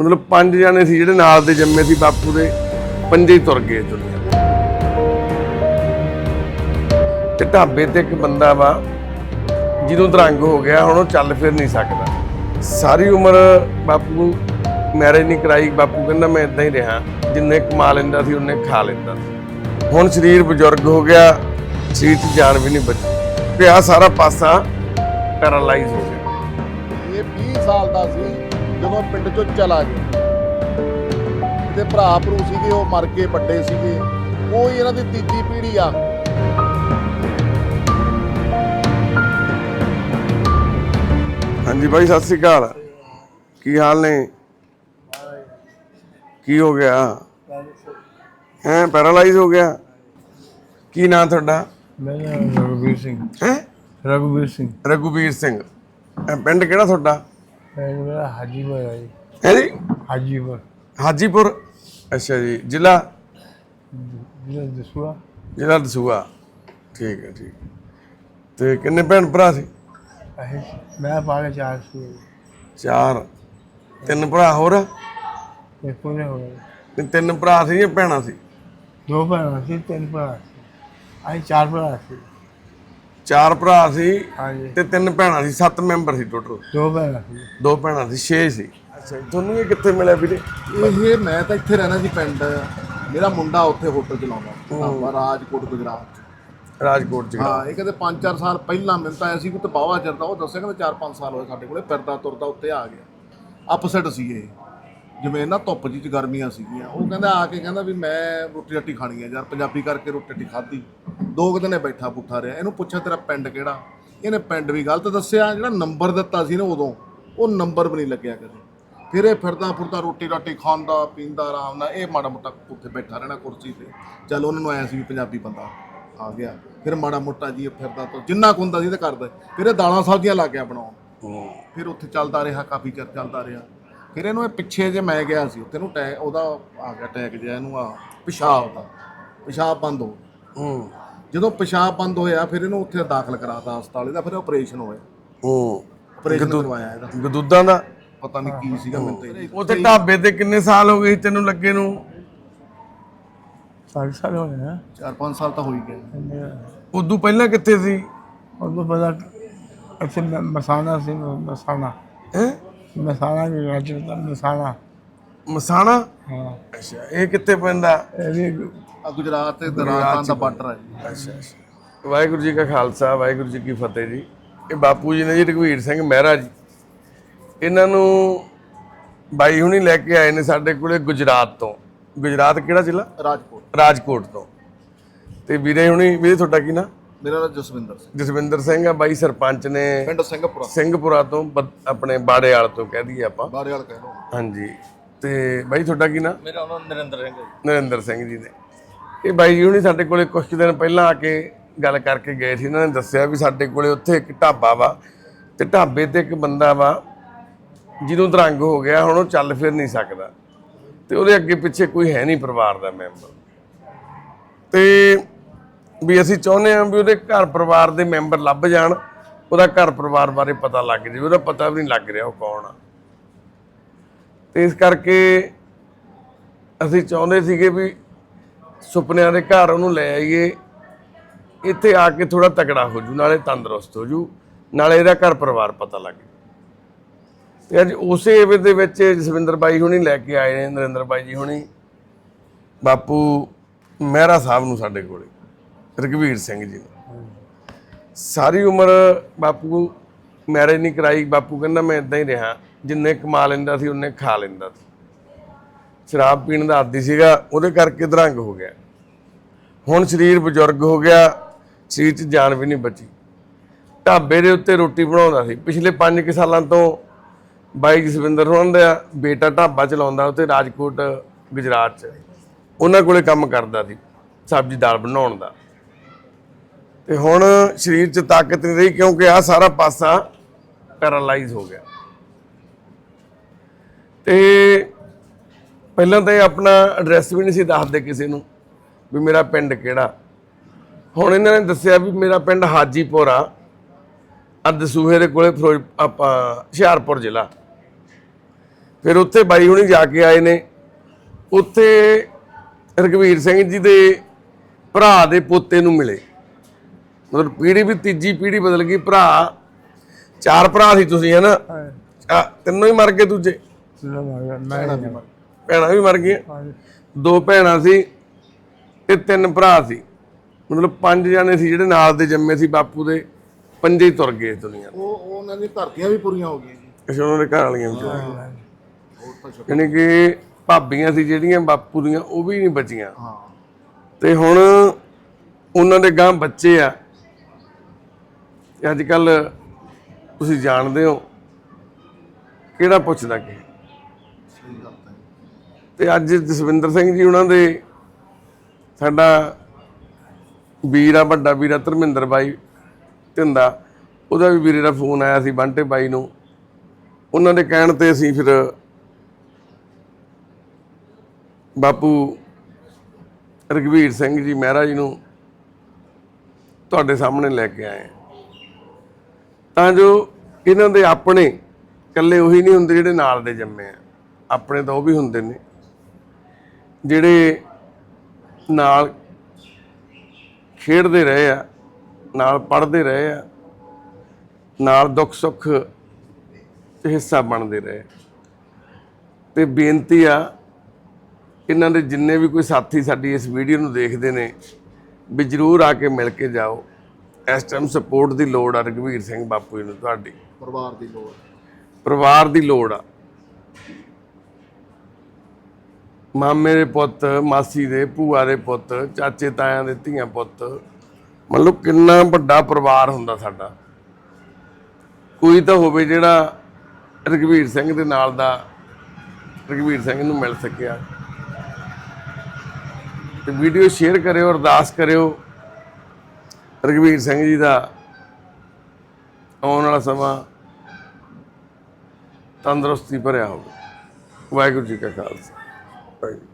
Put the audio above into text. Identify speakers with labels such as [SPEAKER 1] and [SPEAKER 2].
[SPEAKER 1] ਮਤਲਬ ਪੰਜ ਜਣੇ ਸੀ ਜਿਹੜੇ ਨਾਲ ਦੇ ਜੰਮੇ ਸੀ, ਬਾਪੂ ਦੇ। ਪੰਜੇ ਹੀ ਤੁਰ ਗਏ ਦੁਨੀਆ ਤੇ। ਢਾਬੇ ਤੇ ਇੱਕ ਬੰਦਾ ਵਾ, ਜਿਹਨੂੰ ਦਰੰਗ ਹੋ ਗਿਆ, ਹੁਣ ਉਹ ਚੱਲ ਫਿਰ ਨਹੀਂ ਸਕਦਾ। ਸਾਰੀ ਉਮਰ ਬਾਪੂ ਮੈਰਿਜ ਨਹੀਂ ਕਰਾਈ। ਬਾਪੂ ਕਹਿੰਦਾ, ਮੈਂ ਇਦਾਂ ਹੀ ਰਿਹਾ। ਜਿੰਨੇ ਕਮਾ ਲੈਂਦਾ ਸੀ, ਉਹਨੇ ਖਾ ਲੈਂਦਾ ਸੀ। ਹੁਣ ਸਰੀਰ ਬਜ਼ੁਰਗ ਹੋ ਗਿਆ, ਸਰੀਰ 'ਚ ਜਾਨ ਵੀ ਨਹੀਂ ਬਚੀ। ਤੇ ਆ ਸਾਰਾ ਪਾਸਾ ਪੈਰਾਲਾਈਜ਼ ਹੋ ਗਿਆ।
[SPEAKER 2] ਇਹ 20 ਸਾਲ ਦਾ ਸੀ। ਜਦੋਂ ਪਿੰਡ ਚੋਂ ਚਲਾ ਗਿਆ ਤੇ ਭਰਾ ਭਰੂ ਸੀਗੇ ਉਹ ਮਰ ਕੇ ਵੱਡੇ ਸੀਗੇ ਉਹ ਹੀ ਇਹਨਾਂ ਦੀ ਤੀਜੀ ਪੀੜ੍ਹੀ ਆ।
[SPEAKER 1] ਹਾਂਜੀ ਬਾਈ ਸਤਿ ਸ੍ਰੀ ਅਕਾਲ। ਕੀ ਹਾਲ ਨੇ? ਕੀ ਹੋ ਗਿਆ? ਹੈ ਪੈਰਾਲਾਈਜ਼ ਹੋ ਗਿਆ? ਕੀ ਨਾਂ ਤੁਹਾਡਾ?
[SPEAKER 3] ਮੇਰਾ ਨਾਮ ਰਘੁਵੀਰ ਸਿੰਘ।
[SPEAKER 1] ਹੈ?
[SPEAKER 3] ਰਘੁਵੀਰ ਸਿੰਘ।
[SPEAKER 1] ਰਘੁਵੀਰ ਸਿੰਘ। ਇਹ ਪਿੰਡ ਕਿਹੜਾ ਤੁਹਾਡਾ?
[SPEAKER 3] ਮੇਰਾ ਹਾਜੀਪੁਰ ਹੈ ਜੀ।
[SPEAKER 1] ਹੈ ਜੀ?
[SPEAKER 3] ਹਾਜੀਪੁਰ।
[SPEAKER 1] ਹਾਜੀਪੁਰ? ਅੱਛਾ ਜੀ। ਜ਼ਿਲ੍ਹਾ?
[SPEAKER 3] ਜਿਹੜਾ ਦਸੂਆ
[SPEAKER 1] ਜ਼ਿਲ੍ਹਾ ਦਸੂਆ ਠੀਕ ਹੈ ਠੀਕ ਤੇ ਕਿੰਨੇ ਭੈਣ ਭਰਾ ਸੀ?
[SPEAKER 3] ਮੈਂ ਪਾਲੇ ਚਾਰ ਸੀ।
[SPEAKER 1] ਚਾਰ। ਤਿੰਨ ਭਰਾ ਹੋਰ?
[SPEAKER 3] ਇਹ ਪੂਰੇ ਹੋ ਗਏ
[SPEAKER 1] ਤੇ ਤਿੰਨ ਭਰਾ ਸੀ ਜਾਂ ਭੈਣਾਂ ਸੀ?
[SPEAKER 3] ਦੋ ਭੈਣਾਂ ਸੀ ਤਿੰਨ ਭਰਾ ਸੀ। ਅਸੀਂ ਚਾਰ ਭਰਾ ਸੀ।
[SPEAKER 1] ਚਾਰ ਭਰਾ ਸੀ
[SPEAKER 3] ਹਾਂਜੀ।
[SPEAKER 1] ਤੇ ਤਿੰਨ ਭੈਣਾਂ ਸੀ ਸੱਤ ਮੈਂਬਰ ਸੀ ਟੋਟਲ
[SPEAKER 3] ਦੋ ਭੈਣਾਂ ਸੀ।
[SPEAKER 1] ਦੋ ਭੈਣਾਂ ਸੀ 6 ਸੀ। ਅੱਛਾ ਤੁਹਾਨੂੰ ਇਹ ਕਿੱਥੇ ਮਿਲਿਆ ਵੀਰੇ?
[SPEAKER 2] ਇਹ ਮੈਂ ਤਾਂ ਇੱਥੇ ਰਹਿਣਾ ਸੀ ਪਿੰਡ। ਮੇਰਾ ਮੁੰਡਾ ਉੱਥੇ ਹੋਟਲ ਚਲਾਉਂਦਾ ਢਾਬਾ ਰਾਜਕੋਟ ਗੁਜਰਾਤ।
[SPEAKER 1] ਰਾਜਕੋਟ ਚ।
[SPEAKER 2] ਹਾਂ ਇਹ ਕਹਿੰਦੇ 5-4 ਸਾਲ ਪਹਿਲਾਂ ਮਿਲਦਾ ਆਇਆ ਸੀ ਕਿ ਤੇ ਬਾਵਾ ਚਿਰਦਾ ਉਹ ਦੱਸਿਆ ਕਹਿੰਦੇ 4-5 ਸਾਲ ਹੋਏ ਸਾਡੇ ਕੋਲੇ ਫਿਰਦਾ ਤੁਰਦਾ ਉੱਤੇ ਆ ਗਿਆ। ਅਪਸੈਟ ਸੀ ਇਹ। ਜਿਵੇਂ ਨਾ ਧੁੱਪ ਜੀ ਚ ਗਰਮੀਆਂ ਸੀਗੀਆਂ ਉਹ ਕਹਿੰਦਾ ਆ ਕੇ ਕਹਿੰਦਾ ਵੀ ਮੈਂ ਰੋਟੀ ਰੱਟੀ ਖਾਣੀ ਹੈ ਯਾਰ ਪੰਜਾਬੀ ਕਰਕੇ ਰੋਟੀ ਰੱਟੀ ਖਾਧੀ। ਦੋ ਕੁ ਦਿਨੇ ਬੈਠਾ ਪੁੱਠਾ ਰਿਹਾ। ਇਹਨੂੰ ਪੁੱਛਿਆ ਤੇਰਾ ਪਿੰਡ ਕਿਹੜਾ? ਇਹਨੇ ਪਿੰਡ ਵੀ ਗਲਤ ਦੱਸਿਆ ਜਿਹੜਾ ਨੰਬਰ ਦਿੱਤਾ ਸੀ ਨਾ ਉਦੋਂ ਉਹ ਨੰਬਰ ਵੀ ਨਹੀਂ ਲੱਗਿਆ ਕਦੇ। ਫਿਰ ਇਹ ਫਿਰਦਾ ਫੁਰਦਾ ਰੋਟੀ ਰਾਟੀ ਖਾਂਦਾ ਪੀਂਦਾ ਆਰਾਮ ਨਾਲ ਇਹ ਮਾੜਾ ਮੋਟਾ ਉੱਥੇ ਬੈਠਾ ਰਹਿਣਾ ਕੁਰਸੀ ਤੇ। ਚੱਲ ਉਹਨਾਂ ਨੂੰ ਆਇਆ ਸੀ ਵੀ ਪੰਜਾਬੀ ਬੰਦਾ ਆ ਗਿਆ। ਫਿਰ ਮਾੜਾ ਮੋਟਾ ਜੀ ਇਹ ਫਿਰਦਾ ਤੋਂ ਜਿੰਨਾ ਕੁ ਹੁੰਦਾ ਸੀ ਤੇ ਕਰਦਾ। ਫਿਰ ਇਹ ਦਾਲਾਂ ਸਬਜ਼ੀਆਂ ਲੱਗ ਗਿਆ ਬਣਾਉਣ। ਫਿਰ ਉੱਥੇ ਚੱਲਦਾ ਰਿਹਾ ਕਾਫੀ ਚਿਰ ਚੱਲਦਾ ਰਿਹਾ। ਫਿਰ ਇਹਨੂੰ ਇਹ ਪਿੱਛੇ ਜੇ ਮੈਂ ਗਿਆ ਸੀ ਉੱਥੇ ਨੂੰ ਟੈਗ ਉਹਦਾ ਆ ਗਿਆ ਟੈਗ ਜਿਹਾ ਇਹਨੂੰ ਆ ਪਿਸ਼ਾਬ ਦਾ ਪਿਸ਼ਾਬ ਬੰਦ ਹੋ ਗਿਆ।
[SPEAKER 1] ਹੂੰ।
[SPEAKER 2] ਜਦੋਂ ਪਿਸ਼ਾਬ ਬੰਦ ਹੋਇਆ ਫਿਰ ਇਹਨੂੰ ਉੱਥੇ ਦਾਖਲ ਕਰਾਤਾ ਹਸਪਤਾਲ ਦਾ ਫਿਰ ਆਪਰੇਸ਼ਨ ਹੋਇਆ।
[SPEAKER 1] ਹੂੰ।
[SPEAKER 2] ਆਪਰੇਸ਼ਨ ਕਰਵਾਇਆ ਇਹਦਾ।
[SPEAKER 1] ਗਦੂਦਾਂ ਦਾ?
[SPEAKER 2] ਪਤਾ ਨਹੀਂ ਕੀ ਸੀਗਾ ਮੈਨੂੰ ਤੇ
[SPEAKER 1] ਉੱਥੇ ਢਾਬੇ ਤੇ ਕਿੰਨੇ ਸਾਲ ਹੋ ਗਏ ਤੈਨੂੰ ਲੱਗੇ ਨੂੰ?
[SPEAKER 3] ਸਾਲ ਸਾਲ ਹੋਏ ਨਾ।
[SPEAKER 2] 4-5 ਸਾਲ ਤਾਂ ਹੋ ਹੀ ਗਏ।
[SPEAKER 1] ਉਦੋਂ ਪਹਿਲਾਂ ਕਿੱਥੇ ਸੀ?
[SPEAKER 3] ਉਹ ਤੋਂ ਪਤਾ ਅੱਛਾ ਮੈਂ ਮਸਾਣਾ ਸੀ ਮਸਾਣਾ।
[SPEAKER 1] ਹੈ?
[SPEAKER 3] ਮਸਾਣਾ ਵੀ ਰਾਜ ਦਾ ਮਸਾਣਾ
[SPEAKER 1] ਮਸਾਣਾ
[SPEAKER 3] ਹਾਂ।
[SPEAKER 1] ਅੱਛਾ ਇਹ ਕਿੱਥੇ ਪੈਂਦਾ?
[SPEAKER 3] ਇਹ ਵੀ
[SPEAKER 2] ਆ ਗੁਜਰਾਤ ਤੇ ਰਾਜਸਥਾਨ ਦਾ ਬਾਰਡਰ ਹੈ ਜੀ।
[SPEAKER 1] ਅੱਛਾ ਅੱਛਾ। ਵਾਹਿਗੁਰੂ ਜੀ ਕਾ ਖਾਲਸਾ ਵਾਹਿਗੁਰੂ ਜੀ ਕੀ ਫਤਿਹ ਜੀ। ਇਹ ਬਾਪੂ ਜੀ ਨੇ ਜੀ ਰਘਵੀਰ ਸਿੰਘ ਮਹਿਰਾ ਜੀ। ਇਹਨਾਂ ਨੂੰ ਬਾਈ ਹੁਣੀ ਲੈ ਕੇ ਆਏ ਨੇ ਸਾਡੇ ਕੋਲੇ ਗੁਜਰਾਤ ਤੋਂ। ਗੁਜਰਾਤ ਕਿਹੜਾ ਜ਼ਿਲ੍ਹਾ?
[SPEAKER 2] ਰਾਜਕੋਟ।
[SPEAKER 1] ਰਾਜਕੋਟ ਤੋਂ। ਤੇ ਵੀਰੇ ਹੁਣੀ ਵੀਰੇ ਤੁਹਾਡਾ ਕੀ ਨਾਂ?
[SPEAKER 2] ਮੇਰਾ ਨਾਮ ਜਸਵਿੰਦਰ ਸਿੰਘ।
[SPEAKER 1] ਜਸਵਿੰਦਰ ਸਿੰਘ ਆ ਬਾਈ ਸਰਪੰਚ ਨੇ
[SPEAKER 2] ਪਿੰਡ ਸਿੰਘਪੁਰਾ।
[SPEAKER 1] ਸਿੰਘਪੁਰਾ ਤੋਂ ਆਪਣੇ ਬਾੜੇਵਾਲ ਤੋਂ ਕਹਿ ਦਈਏ ਆਪਾਂ।
[SPEAKER 2] ਬਾਰੇ ਵਾਲ ਕਹਿ ਲਓ।
[SPEAKER 1] ਹਾਂਜੀ। ਤੇ ਬਾਈ ਤੁਹਾਡਾ ਕੀ ਨਾਂ?
[SPEAKER 4] ਮੇਰਾ ਨਾਮ ਨਰਿੰਦਰ ਸਿੰਘ ਹੈ ਜੀ।
[SPEAKER 1] ਨਰਿੰਦਰ ਸਿੰਘ ਜੀ ਨੇ। ਇਹ ਬਾਈ ਜੀ ਹੁਣੀ ਸਾਡੇ ਕੋਲੇ ਕੁਝ ਦਿਨ ਪਹਿਲਾਂ ਆ ਕੇ ਗੱਲ ਕਰਕੇ ਗਏ ਸੀ। ਇਹਨਾਂ ਨੇ ਦੱਸਿਆ ਵੀ ਸਾਡੇ ਕੋਲੇ ਉੱਥੇ ਇੱਕ ਢਾਬਾ ਵਾ ਤੇ ਢਾਬੇ ਤੇ ਇੱਕ ਬੰਦਾ ਵਾ ਜਿਹਨੂੰ ਦਰੰਗ ਹੋ ਗਿਆ ਹੁਣ ਉਹ ਚੱਲ ਫਿਰ ਨਹੀਂ ਸਕਦਾ। ਤੇ ਉਹਦੇ ਅੱਗੇ ਪਿੱਛੇ ਕੋਈ ਹੈ ਨਹੀਂ ਪਰਿਵਾਰ ਦਾ ਮੈਂਬਰ। ਤੇ ਵੀ ਅਸੀਂ ਚਾਹੁੰਦੇ ਹਾਂ ਵੀ ਉਹਦੇ ਘਰ ਪਰਿਵਾਰ ਦੇ ਮੈਂਬਰ ਲੱਭ ਜਾਣ, ਉਹਦਾ ਘਰ ਪਰਿਵਾਰ ਬਾਰੇ ਪਤਾ ਲੱਗ ਜਾਵੇ, ਉਹਦਾ ਪਤਾ ਵੀ ਨਹੀਂ ਲੱਗ ਰਿਹਾ ਉਹ ਕੌਣ ਆ। ਤੇ ਇਸ ਕਰਕੇ ਅਸੀਂ ਚਾਹੁੰਦੇ ਸੀਗੇ ਵੀ ਸੁਪਨਿਆਂ ਦੇ ਘਰ ਉਹਨੂੰ ਲੈ ਆਈਏ, ਇੱਥੇ ਆ ਕੇ ਥੋੜਾ ਤਕੜਾ ਹੋ ਜੂ, ਨਾਲੇ ਤੰਦਰੁਸਤ ਹੋ ਜੂ, ਨਾਲੇ ਇਹਦਾ ਘਰ ਪਰਿਵਾਰ ਪਤਾ ਲੱਗ ਜੂ ਤੇ ਅੱਜ ਉਸੇ ਏਵੇ ਦੇ ਵਿੱਚ ਜਸਵਿੰਦਰ ਬਾਈ ਹੁਣੀ ਲੈ ਕੇ ਆਏ ਨੇ, ਨਰਿੰਦਰ ਬਾਈ ਜੀ ਹੁਣੀ, ਬਾਪੂ ਮਹਿਰਾ ਸਾਹਿਬ ਨੂੰ ਸਾਡੇ ਕੋਲੇ। ਰਘਵੀਰ ਸਿੰਘ ਜੀ ਨੂੰ। ਸਾਰੀ ਉਮਰ ਬਾਪੂ ਮੈਰਿਜ ਨਹੀਂ ਕਰਾਈ ਬਾਪੂ ਕਹਿੰਦਾ ਮੈਂ ਇਦਾਂ ਹੀ ਰਿਹਾ ਜਿੰਨੇ ਕਮਾ ਲੈਂਦਾ ਸੀ ਉਹਨੇ ਖਾ ਲੈਂਦਾ ਸੀ। ਸ਼ਰਾਬ ਪੀਣ ਦਾ ਆਦੀ ਸੀਗਾ ਉਹਦੇ ਕਰਕੇ ਦਰੰਗ ਹੋ ਗਿਆ। ਹੁਣ ਸਰੀਰ ਬਜ਼ੁਰਗ ਹੋ ਗਿਆ ਸਰੀਰ 'ਚ ਜਾਨ ਵੀ ਨਹੀਂ ਬਚੀ। ਢਾਬੇ ਦੇ ਉੱਤੇ ਰੋਟੀ ਬਣਾਉਂਦਾ ਸੀ। ਪਿਛਲੇ 5 ਕੁ ਸਾਲਾਂ ਤੋਂ ਬਾਈ ਜਸਵਿੰਦਰ ਹੋਣ ਦਾ ਬੇਟਾ ਢਾਬਾ ਚਲਾਉਂਦਾ ਉੱਥੇ ਰਾਜਕੋਟ ਗੁਜਰਾਤ 'ਚ। ਉਹਨਾਂ ਕੋਲੇ ਕੰਮ ਕਰਦਾ ਸੀ ਸਬਜ਼ੀ ਦਾਲ ਬਣਾਉਣ ਦਾ। ਤੇ ਹੁਣ ਸਰੀਰ 'ਚ ਤਾਕਤ ਨਹੀਂ ਰਹੀ ਕਿਉਂਕਿ ਆ ਸਾਰਾ ਪਾਸਾ ਪੈਰਾਲਾਈਜ਼ ਹੋ ਗਿਆ। ਤੇ ਪਹਿਲਾਂ ਤਾਂ ਇਹ ਆਪਣਾ ਐਡਰੈਸ ਵੀ ਨਹੀਂ ਸੀ ਦੱਸਦੇ ਕਿਸੇ ਨੂੰ ਵੀ ਮੇਰਾ ਪਿੰਡ ਕਿਹੜਾ। ਹੁਣ ਇਹਨਾਂ ਨੇ ਦੱਸਿਆ ਵੀ ਮੇਰਾ ਪਿੰਡ ਹਾਜੀਪੁਰ ਆ। ਅਦਸੂਹੇ ਦੇ ਕੋਲੇ ਫਿਰੋਜ਼ ਆਪਾਂ ਹੁਸ਼ਿਆਰਪੁਰ ਜ਼ਿਲ੍ਹਾ। ਫਿਰ ਉੱਥੇ ਬਾਈ ਹੁਣੀ ਜਾ ਕੇ ਆਏ ਨੇ। ਉੱਥੇ ਰਘਵੀਰ ਸਿੰਘ ਜੀ ਦੇ ਭਰਾ ਦੇ ਪੋਤੇ ਨੂੰ ਮਿਲੇ। ਮਤਲਬ ਪੀੜ੍ਹੀ ਵੀ ਤੀਜੀ ਪੀੜ੍ਹੀ ਬਦਲ ਗਈ ਭਰਾ ਚਾਰ ਭਰਾ ਸੀ ਤੁਸੀਂ ਹਨਾ? ਆ, ਤਿੰਨੋਂ ਹੀ ਮਰ ਗਏ ਦੂਜੇ?
[SPEAKER 3] ਮੈਂ ਮੈਂ
[SPEAKER 1] ਭੈਣਾਂ ਵੀ ਮਰ ਗਈਆਂ। ਦੋ ਭੈਣਾਂ ਸੀ ਤੇ ਤਿੰਨ ਭਰਾ ਸੀ। ਮਤਲਬ ਪੰਜ ਜਣੇ ਸੀ ਜਿਹੜੇ ਨਾਲ ਦੇ ਜੰਮੇ ਸੀ ਬਾਪੂ ਦੇ। ਪੰਜੇ ਹੀ ਤੁਰ ਗਏ ਇਸ ਦੁਨੀਆ ਤੋਂ।
[SPEAKER 2] ਉਹ ਉਹ ਉਹਨਾਂ ਦੀਆਂ ਧਰਤੀਆਂ ਵੀ ਪੂਰੀਆਂ ਹੋ ਗਈਆਂ ਜੀ।
[SPEAKER 1] ਅੱਛਾ ਉਹਨਾਂ ਦੇ ਘਰ ਵਾਲੀਆਂ ਵੀ
[SPEAKER 2] ਹੋਰ ਤਾਂ ਸ਼ੁਕਰ-
[SPEAKER 1] ਯਾਨੀ ਕਿ ਭਾਬੀਆਂ ਸੀ ਜਿਹੜੀਆਂ ਬਾਪੂ ਦੀਆਂ ਉਹ ਵੀ ਨਹੀਂ ਬਚੀਆਂ।
[SPEAKER 2] ਹਾਂ।
[SPEAKER 1] ਤੇ ਹੁਣ ਉਹਨਾਂ ਦੇ ਗਾਂ ਬੱਚੇ ਆ। ਅੱਜ ਕੱਲ ਤੁਸੀਂ ਜਾਣਦੇ ਹੋ ਕਿਹੜਾ ਪੁੱਛਦਾ ਕਿ? ਤੇ ਅੱਜ ਜਸਵਿੰਦਰ ਸਿੰਘ ਜੀ ਉਹਨਾਂ ਦੇ ਸਾਡਾ ਵੀਰ ਆ, ਵੱਡਾ ਵੀਰ ਆ, ਧਰਮਿੰਦਰ ਬਾਈ ਧਿੰਦਾ ਉਹਦਾ ਵੀ ਵੀਰੇ ਦਾ ਫੋਨ ਆਇਆ ਸੀ ਬੰਟੇ ਬਾਈ ਨੂੰ। ਉਹਨਾਂ ਦੇ ਕਹਿਣ ਤੇ ਅਸੀਂ ਫਿਰ ਬਾਪੂ ਰਘਵੀਰ ਸਿੰਘ ਜੀ ਮਹਿਰਾ ਜੀ ਨੂੰ ਤੁਹਾਡੇ ਸਾਹਮਣੇ ਲੈ ਕੇ ਆਏ ਹਾਂ। ਤਾਂ ਜੋ ਇਹਨਾਂ ਦੇ ਆਪਣੇ ਇਕੱਲੇ ਉਹੀ ਨਹੀਂ ਹੁੰਦੇ ਜਿਹੜੇ ਨਾਲ ਦੇ ਜੰਮੇ ਆ। ਆਪਣੇ ਤਾਂ ਉਹ ਵੀ ਹੁੰਦੇ ਨੇ। ਜਿਹੜੇ ਨਾਲ ਖੇਡਦੇ ਰਹੇ ਆ, ਨਾਲ ਪੜ੍ਹਦੇ ਰਹੇ ਆ, ਨਾਲ ਦੁੱਖ ਸੁੱਖ 'ਚ ਹਿੱਸਾ ਬਣਦੇ ਰਹੇ। ਤੇ ਬੇਨਤੀ ਆ, ਇਹਨਾਂ ਦੇ ਜਿੰਨੇ ਵੀ ਕੋਈ ਸਾਥੀ ਸਾਡੀ ਇਸ ਵੀਡੀਓ ਨੂੰ ਦੇਖਦੇ ਨੇ, ਵੀ ਜਰੂਰ ਆ ਕੇ ਮਿਲ ਕੇ ਜਾਓ। ਇਸ ਟਾਈਮ ਸਪੋਰਟ ਦੀ ਲੋੜ ਆ ਰਘਵੀਰ ਸਿੰਘ ਬਾਪੂ ਜੀ ਨੂੰ ਤੁਹਾਡੀ।
[SPEAKER 2] ਪਰਿਵਾਰ ਦੀ ਲੋੜ।
[SPEAKER 1] ਪਰਿਵਾਰ ਦੀ ਲੋੜ ਆ। ਮਾਮੇ ਦੇ ਪੁੱਤ ਮਾਸੀ ਦੇ ਭੂਆ ਦੇ ਪੁੱਤ ਚਾਚੇ ਤਾਇਆਂ ਦੇ ਧੀਆਂ ਪੁੱਤ ਮਤਲਬ ਕਿੰਨਾ ਵੱਡਾ ਪਰਿਵਾਰ ਹੁੰਦਾ ਸਾਡਾ। ਕੋਈ ਤਾਂ ਹੋਵੇ ਜਿਹੜਾ ਰਘਵੀਰ ਸਿੰਘ ਦੇ ਨਾਲ ਦਾ ਰਘਵੀਰ ਸਿੰਘ ਨੂੰ ਮਿਲ ਸਕਿਆ। ਤੇ ਵੀਡੀਓ ਸ਼ੇਅਰ ਕਰਿਓ ਅਰਦਾਸ ਕਰਿਓ। ਰਘਵੀਰ ਸਿੰਘ ਜੀ ਦਾ ਆਉਣ ਵਾਲਾ ਸਮਾਂ ਤੰਦਰੁਸਤੀ ਭਰਿਆ ਹੋਵੇ। ਵਾਹਿਗੁਰੂ ਜੀ ਕਾ ਖਾਲਸਾ। ਵਾਹਿਗੁਰੂ